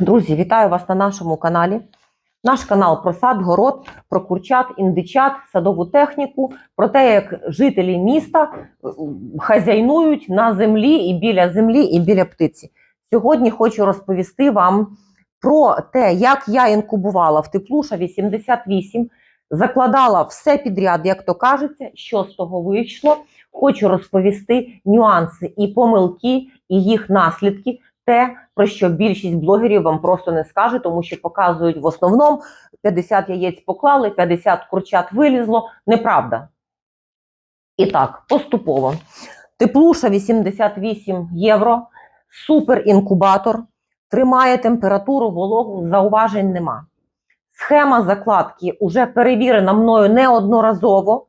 Друзі, вітаю вас на нашому каналі. Наш канал про сад, город, про курчат, індичат, садову техніку, про те, як жителі міста е, хазяйнують на землі і біля землі, і біля птиці. Сьогодні хочу розповісти вам про те, як я інкубувала в Теплуша 88, закладала все підряд, як то кажеться, що з того вийшло. Хочу розповісти нюанси і помилки, і їх наслідки те, про що більшість блогерів вам просто не скаже, тому що показують в основному 50 яєць поклали, 50 курчат вилізло. Неправда. І так, поступово. Теплуша 88 євро, супер інкубатор, тримає температуру, вологу, зауважень нема. Схема закладки вже перевірена мною неодноразово,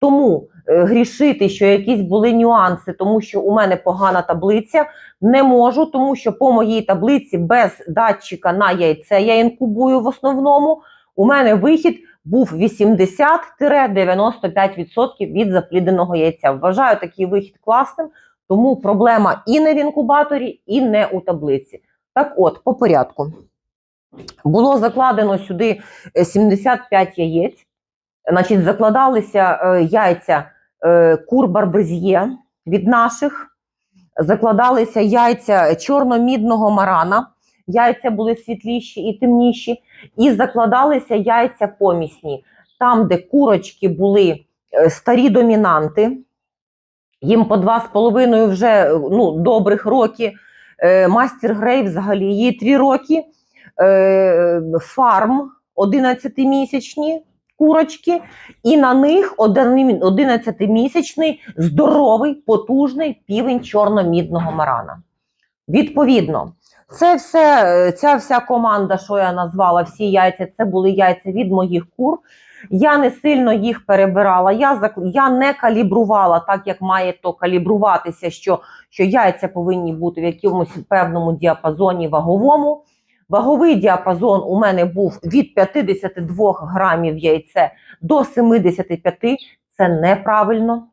тому грішити, що якісь були нюанси, тому що у мене погана таблиця, не можу, тому що по моїй таблиці без датчика на яйце я інкубую в основному. У мене вихід був 80-95% від заплідненого яйця. Вважаю такий вихід класним, тому проблема і не в інкубаторі, і не у таблиці. Так от, по порядку. Було закладено сюди е, 75 яєць. Значить, закладалися е, яйця е, кур барбез'є від наших, закладалися яйця чорно-мідного марана. Яйця були світліші і темніші, і закладалися яйця помісні. Там, де курочки були е, старі домінанти, їм по два з половиною вже ну, добрих роки. Мастер Грей взагалі їй 3 роки. Фарм 11-місячні курочки, і на них 11-місячний здоровий, потужний півень чорно-мідного марана. Відповідно, це все, ця вся команда, що я назвала, всі яйця, це були яйця від моїх кур. Я не сильно їх перебирала. Я я не калібрувала так, як має то калібруватися, що, що яйця повинні бути в якомусь певному діапазоні ваговому. Ваговий діапазон у мене був від 52 грамів яйце до 75. Це неправильно.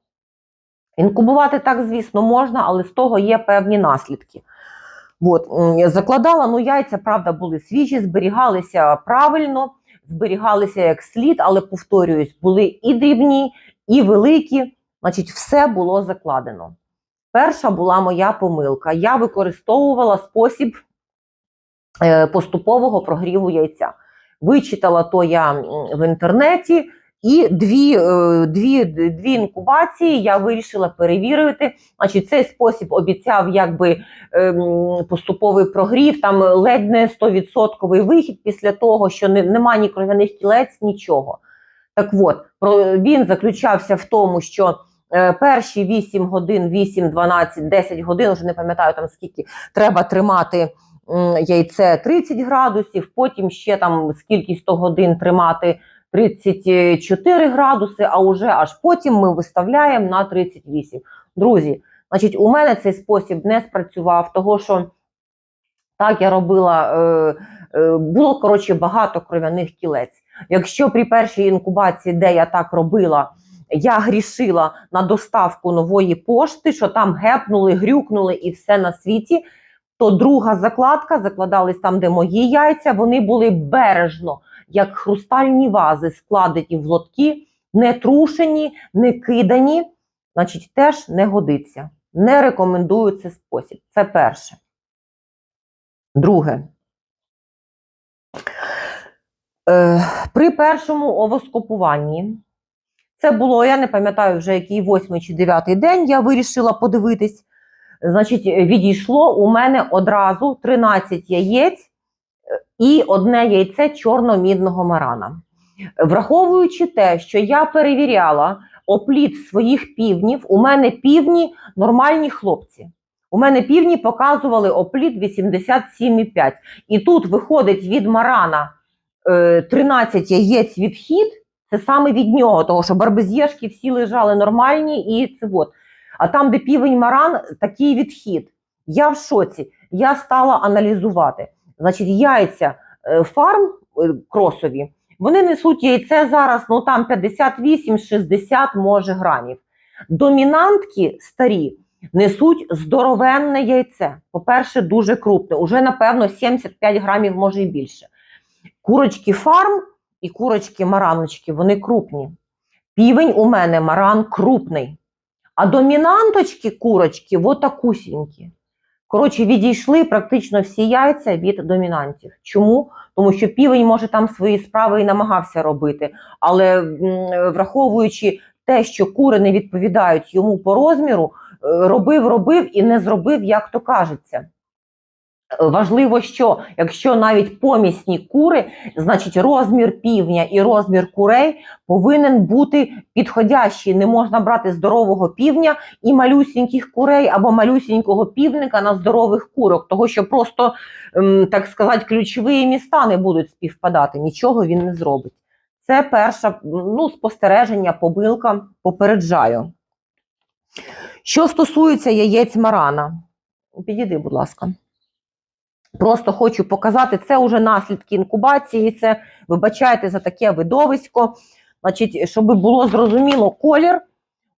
Інкубувати так, звісно, можна, але з того є певні наслідки. От, закладала, ну яйця, правда, були свіжі, зберігалися правильно, зберігалися як слід, але повторююсь, були і дрібні, і великі. Значить, все було закладено. Перша була моя помилка. Я використовувала спосіб поступового прогріву яйця. Вичитала то я в інтернеті, і дві, е, дві, дві інкубації я вирішила перевірити. Значить, цей спосіб обіцяв якби ем, поступовий прогрів, там ледь не 100% вихід після того, що не, нема ні кров'яних кілець, нічого. Так от, він заключався в тому, що е, перші 8 годин, 8, 12, 10 годин, вже не пам'ятаю там скільки, треба тримати яйце 30 градусів, потім ще там скільки 100 годин тримати 34 градуси, а уже аж потім ми виставляємо на 38. Друзі, значить, у мене цей спосіб не спрацював, того що так я робила, е, е, було коротше багато кров'яних кілець. Якщо при першій інкубації, де я так робила, я грішила на доставку нової пошти, що там гепнули, грюкнули і все на світі, то друга закладка закладались там, де мої яйця, вони були бережно, як хрустальні вази, складені в лотки, не трушені, не кидані. Значить, теж не годиться. Не рекомендую цей спосіб. Це перше. Друге. Е, при першому овоскопуванні, це було, я не пам'ятаю вже який восьмий чи дев'ятий день, я вирішила подивитись. Значить, відійшло у мене одразу 13 яєць е, і одне яйце чорно-мідного марана. Враховуючи те, що я перевіряла опліт своїх півнів, у мене півні нормальні хлопці. У мене півні показували опліт 87,5. І тут виходить від марана е, 13 яєць відхід, це саме від нього, того що барбезєшки всі лежали нормальні, і це от. А там, де півень маран, такий відхід. Я в шоці. Я стала аналізувати. Значить, яйця е, фарм е, кросові, вони несуть яйце зараз, ну там 58-60 може грамів. Домінантки старі несуть здоровенне яйце. По-перше, дуже крупне. Уже, напевно, 75 грамів, може і більше. Курочки фарм і курочки мараночки, вони крупні. Півень у мене маран крупний. А домінанточки курочки отакусінькі. Коротше, відійшли практично всі яйця від домінантів. Чому? Тому що півень може там свої справи і намагався робити, але враховуючи те, що кури не відповідають йому по розміру, е, робив, робив і не зробив, як то кажеться. Важливо, що якщо навіть помісні кури, значить розмір півня і розмір курей повинен бути підходящий. Не можна брати здорового півня і малюсіньких курей або малюсінького півника на здорових курок, того що просто, ем, так сказати, ключові міста не будуть співпадати. Нічого він не зробить. Це перше ну, спостереження, помилка, попереджаю. Що стосується яєць марана, підійди, будь ласка. Просто хочу показати, це вже наслідки інкубації, це вибачайте за таке видовисько. Значить, щоб було зрозуміло, колір.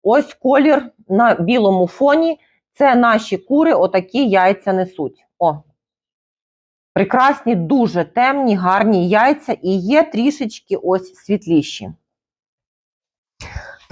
Ось колір на білому фоні. Це наші кури, отакі яйця несуть. О. Прекрасні, дуже темні, гарні яйця і є трішечки ось світліші.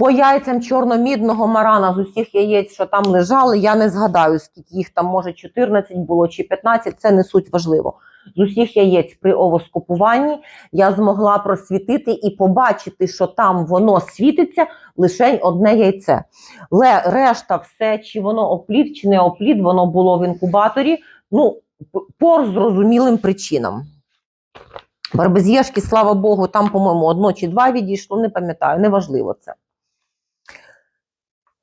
По яйцям чорномідного марана з усіх яєць, що там лежали, я не згадаю, скільки їх там, може, 14 було чи 15, це не суть важливо. З усіх яєць при овоскопуванні я змогла просвітити і побачити, що там воно світиться лише одне яйце. Але решта, все, чи воно оплід, чи не оплід, воно було в інкубаторі. Ну, по зрозумілим причинам. Барбезєшки, слава Богу, там, по-моєму, одно чи два відійшло, не пам'ятаю, неважливо це.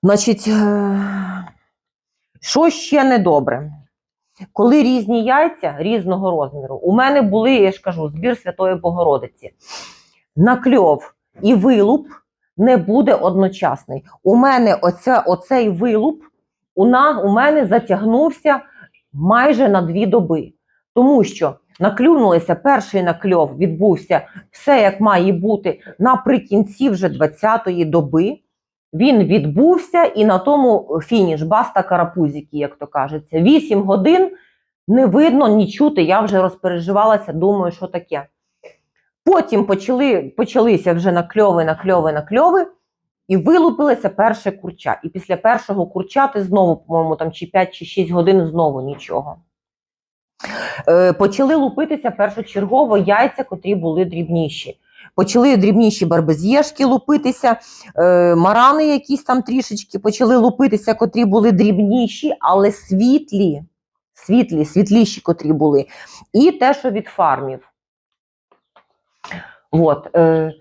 Значить, е, що ще недобре? Коли різні яйця різного розміру, у мене були, я ж кажу, збір Святої Богородиці. Накльов і вилуп не буде одночасний. У мене оця, оцей вилуп у, на, у мене затягнувся майже на дві доби. Тому що наклюнулися, перший накльов відбувся все як має бути наприкінці вже 20-ї доби. Він відбувся і на тому фініш, баста карапузики, як то кажеться. Вісім годин не видно, ні чути. Я вже розпереживалася, думаю, що таке. Потім почали, почалися вже накльови, накльови, накльови, і вилупилося перше курча. І після першого курчати знову, по-моєму, там чи 5 чи 6 годин знову нічого. Е, почали лупитися першочергово яйця, котрі були дрібніші. Почали дрібніші барбезєшки лупитися, е, марани якісь там трішечки почали лупитися, котрі були дрібніші, але світлі, світлі, світліші, котрі були. І те, що від фармів. От, е,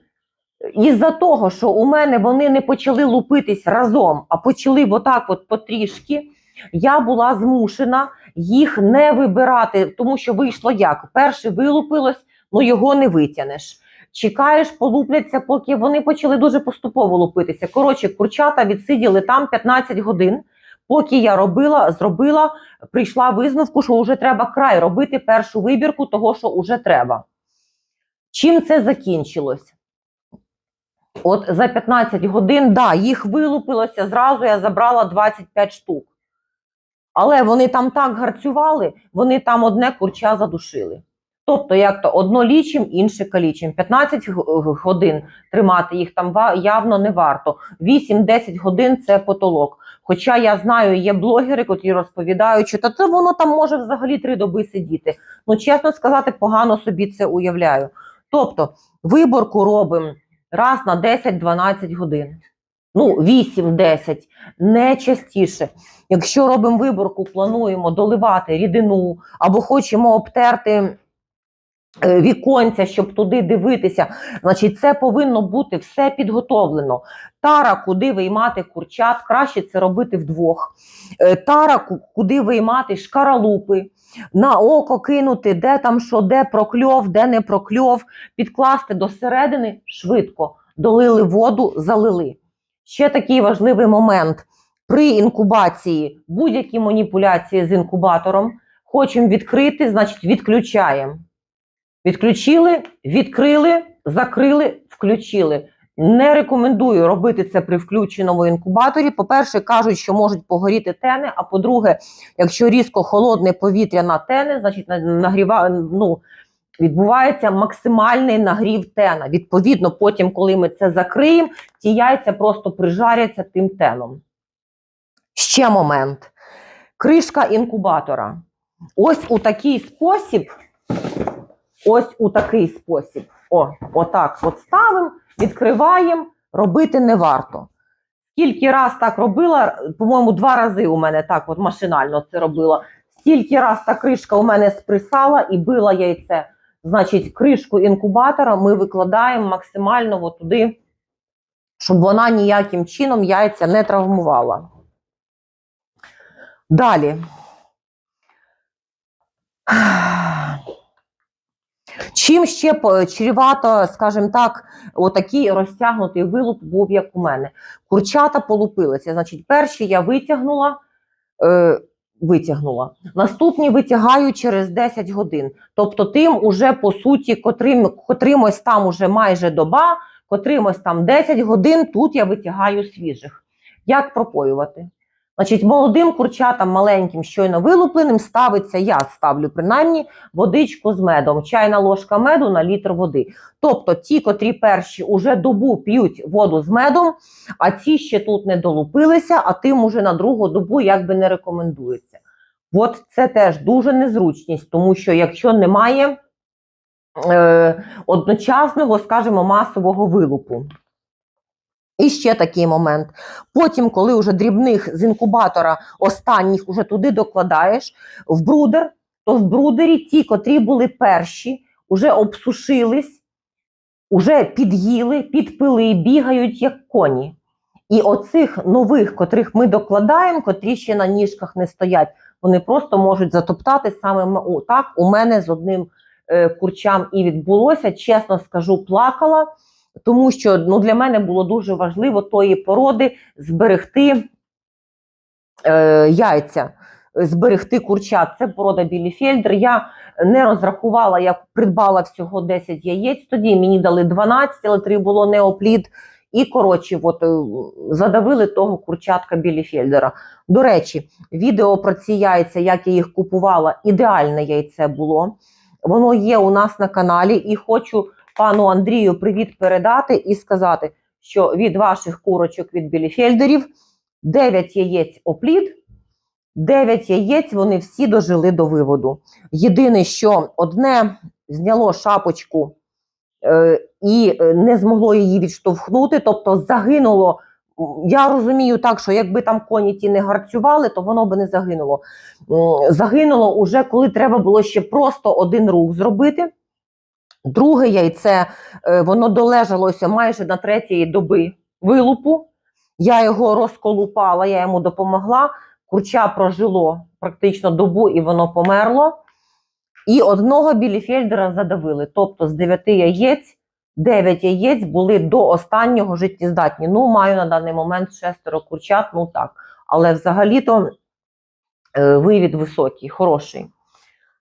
із-за того, що у мене вони не почали лупитись разом, а почали отак от потрішки, я була змушена їх не вибирати, тому що вийшло як? Перше вилупилось, ну його не витягнеш. Чекаєш, полупляться, поки вони почали дуже поступово лупитися. Коротше, курчата відсиділи там 15 годин. Поки я робила, зробила, прийшла висновку, що вже треба край робити першу вибірку того, що вже треба. Чим це закінчилось? От за 15 годин, да, їх вилупилося, зразу я забрала 25 штук. Але вони там так гарцювали, вони там одне курча задушили. Тобто, як то одно лічим, інше калічим. 15 годин тримати їх там явно не варто. 8-10 годин це потолок. Хоча я знаю, є блогери, котрі розповідають, що та це воно там може взагалі три доби сидіти. Ну, чесно сказати, погано собі це уявляю. Тобто, виборку робимо раз на 10-12 годин. Ну, 8-10, не частіше. Якщо робимо виборку, плануємо доливати рідину або хочемо обтерти віконця, щоб туди дивитися, значить, це повинно бути все підготовлено. Тара, куди виймати курчат, краще це робити вдвох. Е, Тара, куди виймати шкаралупи, на око кинути, де там що, де прокльов, де не прокльов, підкласти до середини швидко. Долили воду, залили. Ще такий важливий момент. При інкубації будь-які маніпуляції з інкубатором хочемо відкрити, значить відключаємо. Відключили, відкрили, закрили, включили. Не рекомендую робити це при включеному інкубаторі. По-перше, кажуть, що можуть погоріти тени. А по-друге, якщо різко холодне повітря на тени, значить нагріва, ну, відбувається максимальний нагрів тена. Відповідно, потім, коли ми це закриємо, ті яйця просто прижаряться тим теном. Ще момент. Кришка інкубатора. Ось у такий спосіб. Ось у такий спосіб. О, отак от ставимо, відкриваємо, робити не варто. Скільки раз так робила, по-моєму, два рази у мене так от машинально це робила. Стільки раз та кришка у мене сприсала і била яйце. Значить, кришку інкубатора ми викладаємо максимально от туди, щоб вона ніяким чином яйця не травмувала. Далі. Чим ще чрівато, скажімо так, отакий розтягнутий вилуп був, як у мене. Курчата полупилися. Значить, перші я витягнула, е, витягнула. Наступні витягаю через 10 годин. Тобто, тим уже по суті, котрим, котримось там уже майже доба, котримось там 10 годин, тут я витягаю свіжих. Як пропоювати? Значить, молодим курчатам маленьким, щойно вилупленим, ставиться, я ставлю принаймні водичку з медом, чайна ложка меду на літр води. Тобто ті, котрі перші уже добу п'ють воду з медом, а ці ще тут не долупилися, а тим уже на другу добу якби не рекомендується. От це теж дуже незручність, тому що якщо немає е, одночасного, скажімо, масового вилупу. І ще такий момент. Потім, коли вже дрібних з інкубатора останніх уже туди докладаєш в брудер, то в брудері ті, котрі були перші, вже обсушились, уже під'їли, підпили, бігають як коні. І оцих нових, котрих ми докладаємо, котрі ще на ніжках не стоять, вони просто можуть затоптати саме так. У мене з одним е, курчам і відбулося. Чесно скажу, плакала, тому що ну, для мене було дуже важливо тої породи зберегти е, яйця, зберегти курчат. Це порода біліфельдер. Я не розрахувала, я придбала всього 10 яєць. Тоді мені дали 12, але 3 було неоплід. І, коротше, от, е, задавили того курчатка біліфельдера. До речі, відео про ці яйця, як я їх купувала, ідеальне яйце було. Воно є у нас на каналі, і хочу пану Андрію привіт передати і сказати, що від ваших курочок від біліфельдерів 9 яєць оплід, 9 яєць вони всі дожили до виводу. Єдине, що одне зняло шапочку е, і е, не змогло її відштовхнути, тобто загинуло. Я розумію так, що якби там коні ті не гарцювали, то воно би не загинуло. Загинуло уже, коли треба було ще просто один рух зробити. Друге яйце, е, воно долежалося майже на третьої доби вилупу. Я його розколупала, я йому допомогла. Курча прожило практично добу і воно померло. І одного біліфельдера задавили. Тобто з 9 яєць 9 яєць були до останнього життєздатні. Ну, маю на даний момент шестеро курчат, ну так. Але взагалі-то е, вивід високий, хороший.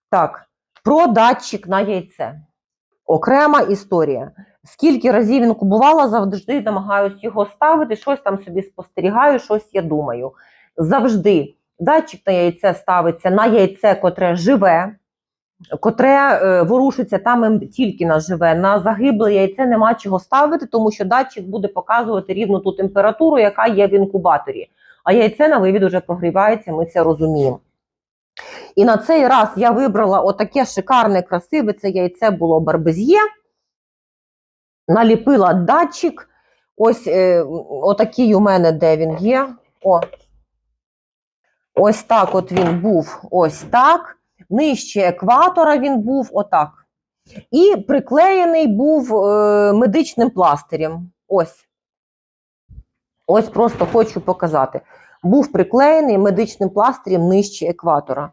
Так, про датчик на яйце. Окрема історія. Скільки разів інкубувала, завжди намагаюся його ставити, щось там собі спостерігаю, щось я думаю. Завжди датчик на яйце ставиться на яйце, котре живе, котре е, ворушиться там ем, тільки на живе. На загибле яйце нема чого ставити, тому що датчик буде показувати рівно ту температуру, яка є в інкубаторі. А яйце на вивід уже прогрівається, ми це розуміємо. І на цей раз я вибрала отаке шикарне, красиве це яйце було барбез'є. Наліпила датчик. Ось е, отакий у мене, де він є. О. Ось так от він був. Ось так. Нижче екватора він був отак. І приклеєний був е, медичним пластирем. Ось. Ось просто хочу показати. Був приклеєний медичним пластирем нижче екватора.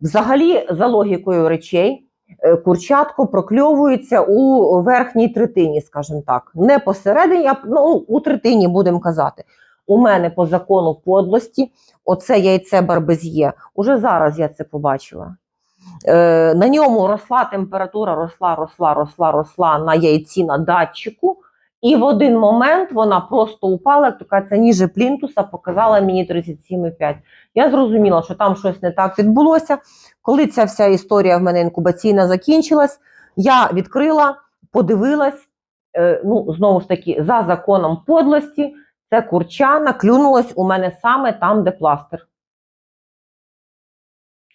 Взагалі, за логікою речей, е, курчатко прокльовується у верхній третині, скажімо так. Не посередині, а ну, у третині, будемо казати. У мене по закону подлості оце яйце барбез'є. Уже зараз я це побачила. Е, на ньому росла температура, росла, росла, росла, росла на яйці на датчику. І в один момент вона просто упала, як така це ніже плінтуса, показала мені 37,5. Я зрозуміла, що там щось не так відбулося. Коли ця вся історія в мене інкубаційна закінчилась, я відкрила, подивилась, е, ну, знову ж таки, за законом подлості, це курча клюнулась у мене саме там, де пластир.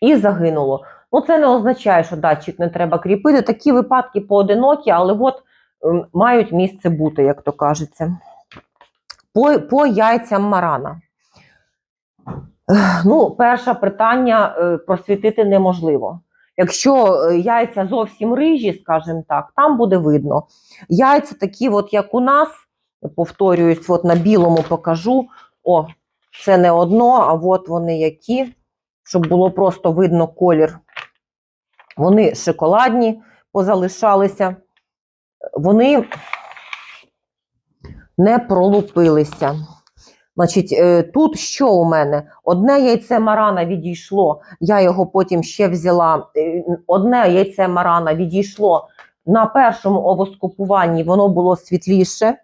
І загинуло. Ну, це не означає, що датчик не треба кріпити. Такі випадки поодинокі, але от мають місце бути, як то кажеться. По, по яйцям марана. Ну, перше питання е, просвітити неможливо. Якщо е, яйця зовсім рижі, скажімо так, там буде видно. Яйця такі, от як у нас, повторююсь, от на білому покажу. О, це не одно, а от вони які, щоб було просто видно колір. Вони шоколадні позалишалися, вони не пролупилися. Значить, е, тут що у мене? Одне яйце марана відійшло, я його потім ще взяла. е, Одне яйце марана відійшло на першому овоскопуванні, воно було світліше.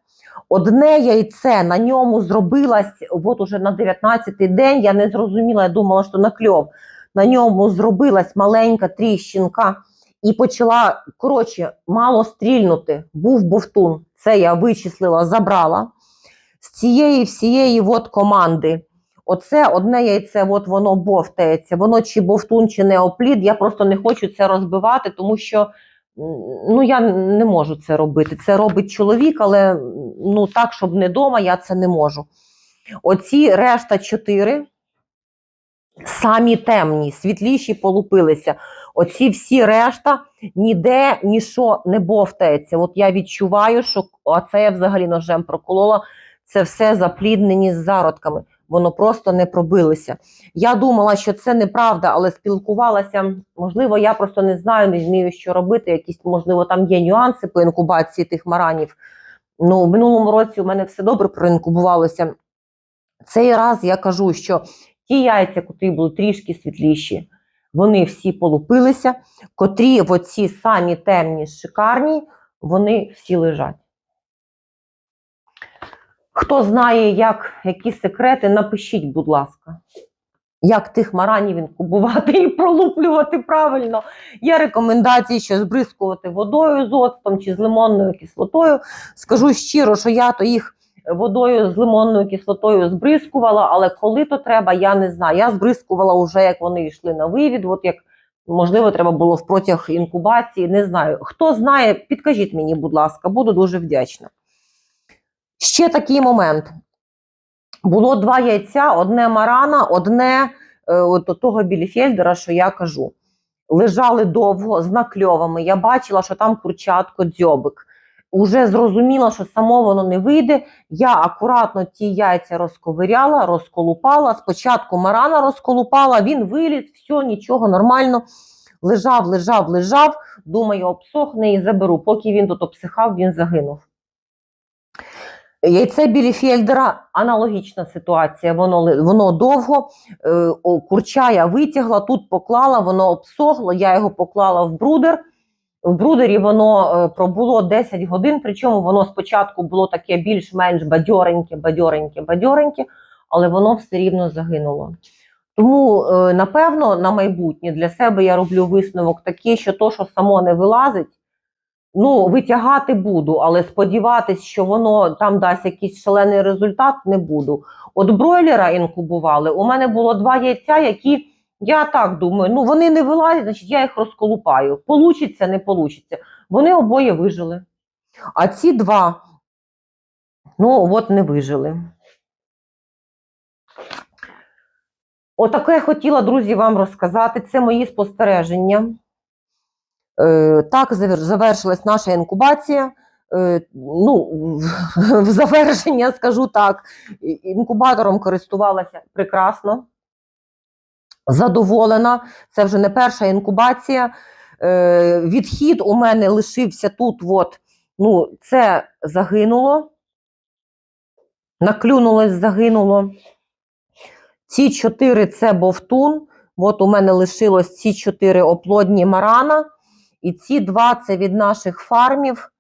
Одне яйце на ньому зробилось, от уже на 19-й день, я не зрозуміла, я думала, що накльов. На ньому зробилась маленька тріщинка і почала, коротше, мало стрільнути. Був бовтун. Це я вичислила, забрала з цієї всієї от команди. Оце одне яйце, от воно бовтається. Воно чи бовтун, чи неоплід. Я просто не хочу це розбивати, тому що ну, я не можу це робити. Це робить чоловік, але ну, так, щоб не вдома, я це не можу. Оці решта чотири самі темні, світліші полупилися. Оці всі решта ніде нічого не бовтається. От я відчуваю, що оце я взагалі ножем проколола. Це все запліднені з зародками. Воно просто не пробилося. Я думала, що це неправда, але спілкувалася. Можливо, я просто не знаю, не вмію, що робити. Якісь, можливо, там є нюанси по інкубації тих маранів. Ну, в минулому році у мене все добре проінкубувалося. Цей раз я кажу, що ті яйця, котрі були трішки світліші, вони всі полупилися, котрі в оці самі темні, шикарні, вони всі лежать. Хто знає, як, які секрети, напишіть, будь ласка, як тих маранів інкубувати і пролуплювати правильно. Є рекомендації, що збризкувати водою з оцтом чи з лимонною кислотою. Скажу щиро, що я то їх водою з лимонною кислотою збризкувала, але коли то треба, я не знаю. Я збризкувала вже, як вони йшли на вивід, от як можливо треба було в протяг інкубації. Не знаю. Хто знає, підкажіть мені, будь ласка, буду дуже вдячна. Ще такий момент. Було два яйця, одне марана, одне е, от того біліфельдера, що я кажу. Лежали довго з накльовами. Я бачила, що там курчатко дзьобик. Уже зрозуміла, що само воно не вийде. Я акуратно ті яйця розковиряла, розколупала. Спочатку марана розколупала, він виліз, все, нічого нормально. Лежав, лежав, лежав. Думаю, обсохне і заберу. Поки він тут обсихав, він загинув. Яйце Біліфельдера аналогічна ситуація. Воно, воно довго. Е, курча я витягла, тут поклала, воно обсохло, я його поклала в брудер. В брудері воно е, пробуло 10 годин, причому воно спочатку було таке більш-менш бадьореньке, бадьореньке, бадьореньке, але воно все рівно загинуло. Тому, е, напевно, на майбутнє для себе я роблю висновок такий, що то, що само не вилазить, ну, витягати буду, але сподіватись, що воно там дасть якийсь шалений результат, не буду. От бройлера інкубували. У мене було два яйця, які я так думаю, ну вони не вилазять, значить я їх розколупаю. Получиться, не получиться. Вони обоє вижили. А ці два, ну от не вижили. Отаке я хотіла, друзі, вам розказати. Це мої спостереження. Е, так завершилась наша інкубація. Е, ну, в завершення скажу так, інкубатором користувалася прекрасно, задоволена. Це вже не перша інкубація. Е, відхід у мене лишився тут. От, ну, це загинуло. Наклюнулось, загинуло. Ці чотири це бовтун. От у мене лишилось ці чотири оплодні марана. І ці два це від наших фармів.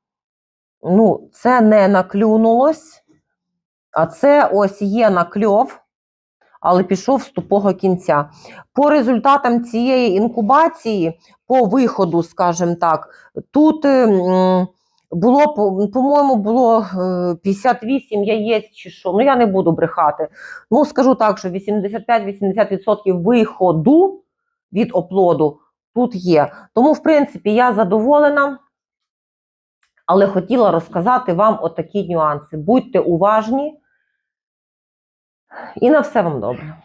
ну, це не наклюнулось, а це ось є накльов, але пішов з тупого кінця. По результатам цієї інкубації, по виходу, скажімо так, тут е, було, по- по-моєму, було е, 58 яєць чи що. Ну, я не буду брехати. Ну, скажу так, що 85-80% виходу від оплоду тут є. Тому, в принципі, я задоволена, але хотіла розказати вам отакі нюанси. Будьте уважні і на все вам добре.